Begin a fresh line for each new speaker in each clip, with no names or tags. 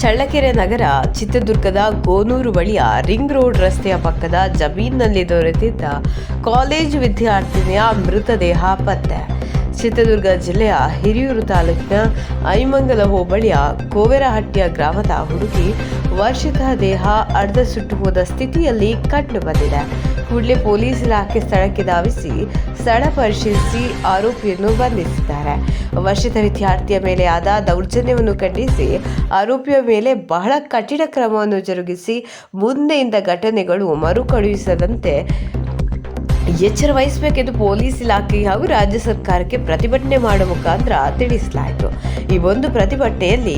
ಚಳ್ಳಕೆರೆ ನಗರ ಚಿತ್ರದುರ್ಗದ ಗೋನೂರು ಬಳಿಯ ring road ರಸ್ತೆಯ ಪಕ್ಕದ ಜಮೀನಿನಲ್ಲಿ ದೊರೆತಿದ್ದ ಕಾಲೇಜು ವಿದ್ಯಾರ್ಥಿನಿಯ ಮೃತದೇಹ ಪತ್ತೆ. ಚಿತ್ರದುರ್ಗ ಜಿಲ್ಲೆಯ ಹಿರಿಯೂರು ತಾಲೂಕಿನ ಐಮಂಗಲ ಹೋಬಳಿಯ ಕೋವೆರಹಟ್ಟಿಯ ಗ್ರಾಮದ ಹುಡುಗಿ ವರ್ಷಿತ ದೇಹ ಅರ್ಧ ಸುಟ್ಟು ಹೋದ ಸ್ಥಿತಿಯಲ್ಲಿ ಕಂಡು ಬಂದಿದೆ. ಕೂಡಲೇ ಪೊಲೀಸ್ ಇಲಾಖೆ ಸ್ಥಳಕ್ಕೆ ಧಾವಿಸಿ ಸ್ಥಳ ಪರಿಶೀಲಿಸಿ ಆರೋಪಿಯನ್ನು ಬಂಧಿಸಿದ್ದಾರೆ. ವರ್ಷಿತ ವಿದ್ಯಾರ್ಥಿಯ ಮೇಲೆ ಆದ ದೌರ್ಜನ್ಯವನ್ನು ಖಂಡಿಸಿ ಆರೋಪಿಯ ಮೇಲೆ ಬಹಳ ಕಠಿಣ ಕ್ರಮವನ್ನು ಜರುಗಿಸಿ ಮುಂದೆಯಿಂದ ಘಟನೆಗಳು ಮರುಕಳುಹಿಸದಂತೆ ಎಚ್ಚರ ವಹಿಸಬೇಕೆಂದು ಪೊಲೀಸ್ ಇಲಾಖೆ ಹಾಗೂ ರಾಜ್ಯ ಸರ್ಕಾರಕ್ಕೆ ಪ್ರತಿಭಟನೆ ಮಾಡುವ ಮುಖಾಂತರ ತಿಳಿಸಲಾಯಿತು. ಈ ಒಂದು ಪ್ರತಿಭಟನೆಯಲ್ಲಿ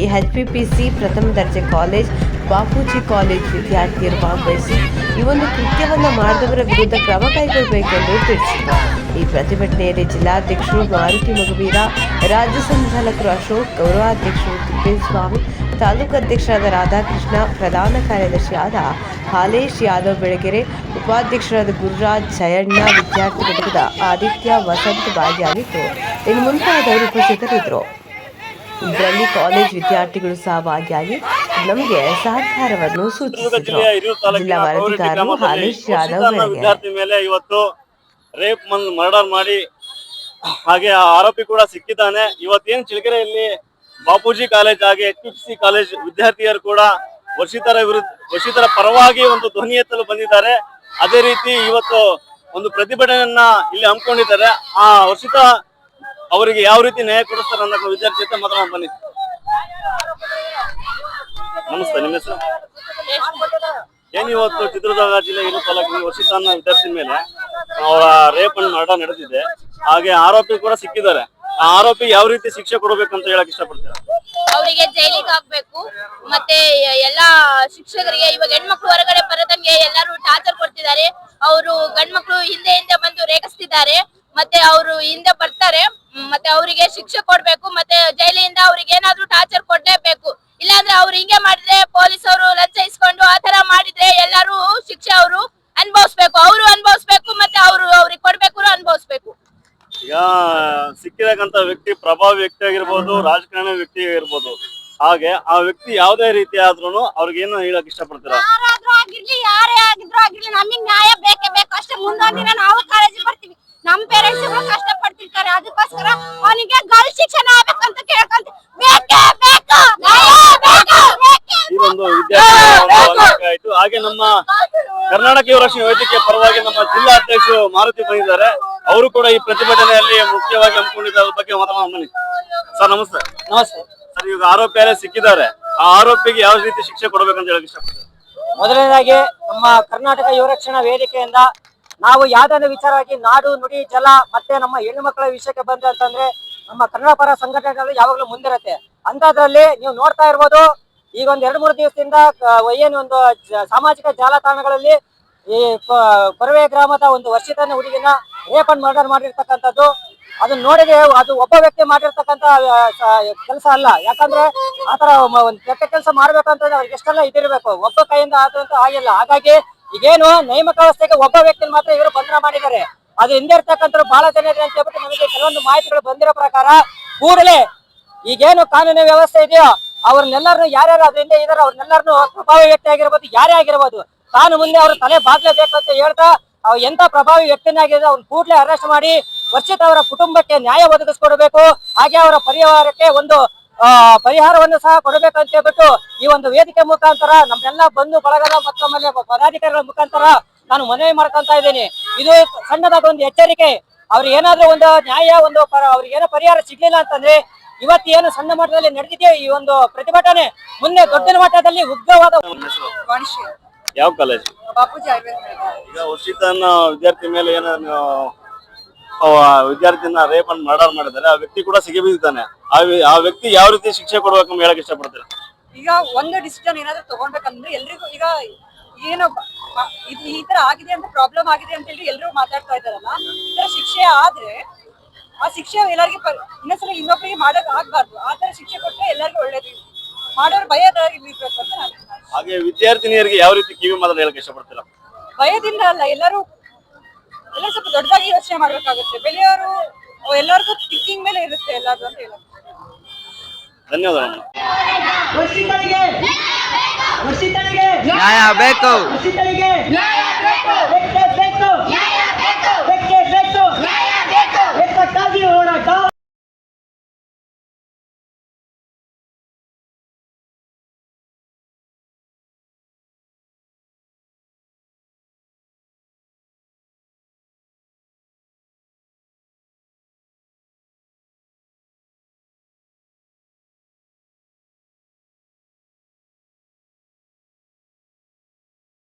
ಸಿ ಪ್ರಥಮ ದರ್ಜೆ ಕಾಲೇಜ್, ಬಾಪೂಜಿ ಕಾಲೇಜ್ ವಿದ್ಯಾರ್ಥಿಯರು ಭಾಗವಹಿಸಿ ಈ ಒಂದು ಕೃತ್ಯವನ್ನು ಮಾಡಿದವರ ವಿರುದ್ಧ ಕ್ರಮ ಕೈಗೊಳ್ಳಬೇಕೆಂದು ತಿಳಿಸಿದರು. ಈ ಪ್ರತಿಭಟನೆಯಲ್ಲಿ ಜಿಲ್ಲಾಧ್ಯಕ್ಷರು ಮಾರುತಿ ಮಗುವೀರ, ರಾಜ್ಯ ಸಂಚಾಲಕರು ಅಶೋಕ್, ಗೌರವಾಧ್ಯಕ್ಷರು ತಿಪ್ಪೇಸ್ವಾಮಿ ತಾಲೂಕು ಅಧ್ಯಕ್ಷರಾದ ರಾಧಾಕೃಷ್ಣ, ಪ್ರಧಾನ ಕಾರ್ಯದರ್ಶಿಯಾದ ಹಾಲೇಶ್ ಯಾದವ್ ಬೆಳಗೆರೆ, ಉಪಾಧ್ಯಕ್ಷರಾದ ಗುರುರಾಜ್ ಜಯಣ್ಣ ವಿದ್ಯಾರ್ಥಿ ಘಟಕದ ಆದಿತ್ಯ ವಸಂತ್ ಭಾಗಿಯಾಗಿದ್ದು ಇನ್ನು ಮುಂತಾದವರು ಉಪಸ್ಥಿತರಿದ್ದರು. ಇದರಲ್ಲಿ ಕಾಲೇಜ್ ವಿದ್ಯಾರ್ಥಿಗಳು ಸಹ ಭಾಗಿಯಾಗಿ ನಮಗೆ ಸಹಕಾರವನ್ನು ಸೂಚಿಸಿದರು. ಜಿಲ್ಲಾ ವರದಿಗಾರರು ಹಾಲೇಶ್ ಯಾದವ್
ವಿದ್ಯಾರ್ಥಿ ಮೇಲೆ ಇವತ್ತು ರೇಪ್ ಮರ್ಡರ್ ಮಾಡಿ ಹಾಗೆ ಆರೋಪಿ ಕೂಡ ಸಿಕ್ಕಿದ್ದಾನೆ. ಇವತ್ತೇನು ಚಿಳಕೆರೆಯಲ್ಲಿ ಬಾಪೂಜಿ ಕಾಲೇಜ್ ಹಾಗೆ ಎಚ್ ಪಿ ಸಿ ಕಾಲೇಜ್ ವಿದ್ಯಾರ್ಥಿಯರು ಕೂಡ ವರ್ಷಿತರ ವಿರುದ್ಧ, ವರ್ಷಿತರ ಪರವಾಗಿ ಒಂದು ಧ್ವನಿ ಎತ್ತಲು ಬಂದಿದ್ದಾರೆ. ಅದೇ ರೀತಿ ಇವತ್ತು ಒಂದು ಪ್ರತಿಭಟನೆಯನ್ನ ಇಲ್ಲಿ ಹಮ್ಮಿಕೊಂಡಿದ್ದಾರೆ. ಆ ವರ್ಷಿತ ಅವರಿಗೆ ಯಾವ ರೀತಿ ನ್ಯಾಯ ಕೊಡಿಸ್ತಾರೆ ಅನ್ನೋ ವಿದ್ಯಾರ್ಥಿ ಜೊತೆ ಮಾತಾಡೋಣ, ಬನ್ನಿ. ನಮಸ್ತೆ, ನಿಮ್ಮ ಹೆಸರು? ಏನ್ ಇವತ್ತು ಚಿತ್ರದುರ್ಗ ಜಿಲ್ಲೆ ಏನು ತಾಲೂಕಿನ ಅನ್ನೋ ವಿದ್ಯಾರ್ಥಿ ಮೇಲೆ ಅವರ ರೇಪ್ ಅಂಡ್ ಮರ್ಡರ್ ನಡೆದಿದೆ. ಹಾಗೆ ಆರೋಪಿ ಕೂಡ ಸಿಕ್ಕಿದ್ದಾರೆ. ಆರೋಪಿ ಯಾವ ರೀತಿ ಶಿಕ್ಷೆ ಕೊಡಬೇಕು ಅಂತ ಹೇಳಕ್ ಇಷ್ಟಪಡ್ತೀರಾ?
ಅವರಿಗೆ ಜೈಲಿಗೆ ಹಾಕ್ಬೇಕು. ಮತ್ತೆ ಎಲ್ಲಾ ಶಿಕ್ಷಕರಿಗೆ ಇವಾಗ ಹೆಣ್ಮಕ್ಳು ಹೊರಗಡೆ ಬರದಂಗೆ ಎಲ್ಲರೂ ಟಾರ್ಚರ್ ಕೊಡ್ತಿದ್ದಾರೆ. ಅವರು ಗಂಡ್ಮಕ್ಳು ಹಿಂದೆ ಹಿಂದೆ ಬಂದು ರೇಗಿಸ್ತಿದ್ದಾರೆ. ಮತ್ತೆ ಅವರು ಹಿಂದೆ ಬರ್ತಾರೆ. ಮತ್ತೆ ಅವರಿಗೆ ಶಿಕ್ಷೆ ಕೊಡ್ಬೇಕು. ಮತ್ತೆ ಜೈಲಿಯಿಂದ ಅವ್ರಿಗೆ ಏನಾದ್ರೂ ಟಾರ್ಚರ್ ಕೊಡ್ಲೇಬೇಕು. ಇಲ್ಲಾಂದ್ರೆ ಅವ್ರು ಹಿಂಗೆ ಮಾಡಿದ್ರೆ ಪೊಲೀಸ್ ಅವರು ಲಂಚ ಇಸ್ಕೊಂಡು ಆತರ ಮಾಡಿದ್ರೆ ಎಲ್ಲರೂ ಶಿಕ್ಷೆ ಅವರು ಅನುಭವಿಸ್ಬೇಕು. ಅವರು ಅನುಭವಿಸ್ಬೇಕು ಮತ್ತೆ ಅವರು ಅವ್ರಿಗೆ ಕೊಡ್ಬೇಕು ಅನುಭವಿಸ್ಬೇಕು.
ಈಗ ಸಿಕ್ಕಿರಕ್ಕಂತ ವ್ಯಕ್ತಿ ಪ್ರಭಾವಿ ವ್ಯಕ್ತಿ ಆಗಿರ್ಬೋದು ರಾಜಕಾರಣಿ ವ್ಯಕ್ತಿ ಆಗಿರ್ಬೋದು. ಹಾಗೆ ಆ ವ್ಯಕ್ತಿ ಯಾವುದೇ ರೀತಿ ಆದ್ರೂ ಅವ್ರಿಗೆ ಏನು ಹೇಳಕ್ ಇಷ್ಟಪಡ್ತೀರಾ?
ಯಾರಾದ್ರೂ ಆಗಿರ್ಲಿ ಯಾರೇ ಆಗಿದ್ರು ಆಗಿರ್ಲಿ ನಮಗ್ ನ್ಯಾಯ ಬೇಕೇ ಬೇಕು. ಅಷ್ಟೇ ಮುಂದೊಂದು ದಿನ ನಾವು ಕಾಲೇಜಿಗೆ ಬರ್ತೀವಿ. ನಮ್ ಪೇರೆಂಟ್ಸ್ ಕಷ್ಟ ಪಡ್ತಿರ್ತಾರೆ ಅದಕ್ಕೋಸ್ಕರ ಅವನಿಗೆ ಗಲ್ ಶಿಕ್ಷಣ ಆಗ್ಬೇಕಂತ ಕೇಳ್ಕೊಂತ ಬೇಕೇ ಬೇಕು ಬೇಕು, ಬೇಕೇ
ಈ ಒಂದು ವಿದ್ಯಾರ್ಥಿ ಆಯ್ತು. ಹಾಗೆ ನಮ್ಮ ಕರ್ನಾಟಕ ಯುವ ರಕ್ಷಣಾ ವೇದಿಕೆ ಪರವಾಗಿ ನಮ್ಮ ಜಿಲ್ಲಾ ಅಧ್ಯಕ್ಷರು ಮಾರುತಿ ಬಂದಿದ್ದಾರೆ. ಅವರು ಕೂಡ ಈ ಪ್ರತಿಭಟನೆಯಲ್ಲಿ ಮುಖ್ಯವಾಗಿ ಹಮ್ಮಿಕೊಂಡಿದ್ದಾರೆ. ಬಗ್ಗೆ ಬನ್ನಿ ಸರ್ ನಮಸ್ತೆ.
ನಮಸ್ತೆ.
ಸರ್ ಈಗ ಆರೋಪಿ ಎಲ್ಲ ಸಿಕ್ಕಿದ್ದಾರೆ ಆ ಆರೋಪಿಗೆ ಯಾವ ರೀತಿ ಶಿಕ್ಷೆ ಕೊಡಬೇಕಂತ ಹೇಳಕ್ ಇಷ್ಟಪಡ್ತಾರೆ?
ಮೊದಲನೇದಾಗಿ ನಮ್ಮ ಕರ್ನಾಟಕ ಯುವ ರಕ್ಷಣಾ ವೇದಿಕೆಯಿಂದ ನಾವು ಯಾವ್ದಾದ್ರು ವಿಚಾರವಾಗಿ ನಾಡು ನುಡಿ ಜಲ ಮತ್ತೆ ನಮ್ಮ ಹೆಣ್ಣು ಮಕ್ಕಳ ವಿಷಯಕ್ಕೆ ಬಂದ್ರೆ ಅಂತಂದ್ರೆ ನಮ್ಮ ಕನ್ನಡ ಪರ ಸಂಘಟನೆಗಳು ಯಾವಾಗಲೂ ಮುಂದಿರತ್ತೆ. ಅಂತದ್ರಲ್ಲಿ ನೀವು ನೋಡ್ತಾ ಇರ್ಬೋದು ಈಗ ಒಂದ್ ಎರಡು ಮೂರು ದಿವಸದಿಂದ ಏನು ಒಂದು ಸಾಮಾಜಿಕ ಜಾಲತಾಣಗಳಲ್ಲಿ ಈ ಪರವೆ ಗ್ರಾಮದ ಒಂದು ವರ್ಷಿತನ ಹುಡುಗಿನ ರೇಪ್ ಅಂಡ್ ಮರ್ಡರ್ ಮಾಡಿರ್ತಕ್ಕಂಥದ್ದು. ಅದನ್ನ ನೋಡಿದ್ರೆ ಅದು ಒಬ್ಬ ವ್ಯಕ್ತಿ ಮಾಡಿರ್ತಕ್ಕಂಥ ಕೆಲಸ ಅಲ್ಲ. ಯಾಕಂದ್ರೆ ಆತರ ಒಂದ್ ಕೆಟ್ಟ ಕೆಲಸ ಮಾಡ್ಬೇಕಂತಂದ್ರೆ ಅವ್ರಿಗೆ ಎಷ್ಟೆಲ್ಲ ಇದಿರ್ಬೇಕು. ಒಬ್ಬ ಕೈಯಿಂದ ಆದಂತ ಆಗಿಲ್ಲ. ಹಾಗಾಗಿ ಈಗೇನು ನೇಮಕ ವ್ಯವಸ್ಥೆಗೆ ಒಬ್ಬ ವ್ಯಕ್ತಿ ಮಾತ್ರ ಇವರು ಬಂಧನ ಮಾಡಿದ್ದಾರೆ. ಅದು ಹಿಂದೆ ಇರ್ತಕ್ಕಂಥ ಬಹಳ ಜನ ಇದೆ ಅಂತ ಹೇಳ್ಬಿಟ್ಟು ನಮಗೆ ಕೆಲವೊಂದು ಮಾಹಿತಿಗಳು ಬಂದಿರೋ ಪ್ರಕಾರ, ಕೂಡಲೇ ಈಗೇನು ಕಾನೂನು ವ್ಯವಸ್ಥೆ ಇದೆಯೋ ಅವ್ರನ್ನೆಲ್ಲರನ್ನು ಯಾರ್ಯಾರು ಅದರಿಂದ ಇದಾರೆ ಅವ್ರನ್ನೆಲ್ಲರನ್ನು ಪ್ರಭಾವಿ ವ್ಯಕ್ತಿ ಆಗಿರ್ಬೋದು, ಯಾರೇ ಆಗಿರ್ಬೋದು, ತಾನು ಮುಂದೆ ಅವ್ರ ತಲೆ ಬಾಗ್ಲೇಬೇಕು ಅಂತ ಹೇಳ್ತಾ, ಅವ್ ಎಂತ ಪ್ರಭಾವಿ ವ್ಯಕ್ತಿನಾಗಿದೆ ಅವ್ನ ಕೂಡಲೇ ಅರೆಸ್ಟ್ ಮಾಡಿ ವರ್ಷಿತ್ ಅವರ ಕುಟುಂಬಕ್ಕೆ ನ್ಯಾಯ ಒದಗಿಸ್ಕೊಡ್ಬೇಕು, ಹಾಗೆ ಅವರ ಪರಿವಾರಕ್ಕೆ ಒಂದು ಪರಿಹಾರವನ್ನು ಸಹ ಕೊಡಬೇಕು ಅಂತ ಹೇಳ್ಬಿಟ್ಟು ಈ ಒಂದು ವೇದಿಕೆ ಮುಖಾಂತರ ನಮ್ಮೆಲ್ಲ ಬಂಧು ಬಳಗದ ಮತ್ತು ಆಮೇಲೆ ಪದಾಧಿಕಾರಿಗಳ ಮುಖಾಂತರ ನಾನು ಮನವಿ ಮಾಡ್ಕೊಂತ ಇದ್ದೀನಿ. ಇದು ಸಣ್ಣದಾದ ಒಂದು ಎಚ್ಚರಿಕೆ. ಅವ್ರಿಗೆ ಏನಾದ್ರೂ ಒಂದು ನ್ಯಾಯ, ಒಂದು ಅವ್ರಿಗೆ ಏನೋ ಪರಿಹಾರ ಸಿಗ್ಲಿಲ್ಲ ಅಂತಂದ್ರೆ ಇವತ್ತು ಏನು ಸಣ್ಣ ಮಟ್ಟದಲ್ಲಿ ನಡೆದಿದೆ ಈ ಒಂದು ಪ್ರತಿಭಟನೆ ಮುಂದೆ ದೊಡ್ಡ ಮಟ್ಟದಲ್ಲಿ ಉಗ್ರವಾದ
ಯಾವ ಕಾಲೇಜ್?
ಬಾಪೂಜಿ
ಈಗ ವರ್ಷಿತನ ವಿದ್ಯಾರ್ಥಿ ಮೇಲೆ ಏನೋ ನೀವು ವಿದ್ಯಾರ್ಥಿನ ರೇಪ್ ಅನ್ನು ಮರ್ಡರ್ ಮಾಡಿದ್ದಾರೆ. ಆ ವ್ಯಕ್ತಿ ಕೂಡ ಸಿಗಿ ಬಿದ್ದಾನೆ ಆ ವ್ಯಕ್ತಿ ಯಾವ ರೀತಿ ಶಿಕ್ಷೆ ಕೊಡ್ಬೇಕಂತ ಹೇಳಕ್ ಇಷ್ಟಪಡ್ತಾರೆ?
ಈಗ ಒಂದು ಡಿಸಿಷನ್ ಏನಾದ್ರು ತಗೊಳ್ಬೇಕಂದ್ರೆ ಎಲ್ರಿಗೂ ಈಗ ಏನೋ ಇದು ಈ ತರ ಆಗಿದೆ ಅಂತ ಪ್ರಾಬ್ಲಮ್ ಆಗಿದೆ ಅಂತ ಹೇಳಿ ಎಲ್ರು ಮಾತಾಡ್ತಾ ಇದಾರಲ್ಲ ಈ ತರ ಶಿಕ್ಷೆ ಆದ್ರೆ ಆ ಶಿಕ್ಷೆ ಎಲ್ಲರಿಗೂ ಇನ್ನೊಂದ್ಸಲ ಇನ್ನೊಬ್ಬರಿಗೆ ಮಾಡೋಕೆ ಆಗ್ಬಾರ್ದು. ಆ ತರ ಶಿಕ್ಷೆ ಕೊಟ್ಟರೆ ಎಲ್ಲರಿಗೂ ಒಳ್ಳೇದು. ಮಾಡೋರು ಭಯದಾಗಿ ಇರ್ಬೇಕು ಅಂತ ನಾನು
ಹಾಗೆ ವಿದ್ಯಾರ್ಥಿನಿಯರಿಗೆ ಯಾವ ರೀತಿ ಕಿವಿ ಮಾತಾಡ ಹೇಳಕ್ ಇಷ್ಟಪಡ್ತೀರಾ?
ಭಯದಿಂದ ಅಲ್ಲ ಎಲ್ಲರೂ ಎಲ್ಲ ಸ್ವಲ್ಪ ದೊಡ್ಡದಾಗಿ ಯೋಚನೆ ಮಾಡ್ಬೇಕಾಗುತ್ತೆ. ಬೆಳೆಯೋರು ಎಲ್ಲರಿಗೂ ಥಿಂಕಿಂಗ್ ಮೇಲೆ ಇರುತ್ತೆ ಎಲ್ಲಾದ್ರು ಅಂತ ಹೇಳೋದು.
ಧನ್ಯವಾದಗಳು.
ವರ್ಷಗಳಿಗೆ
ನ್ಯಾಯ ಬೇಕು.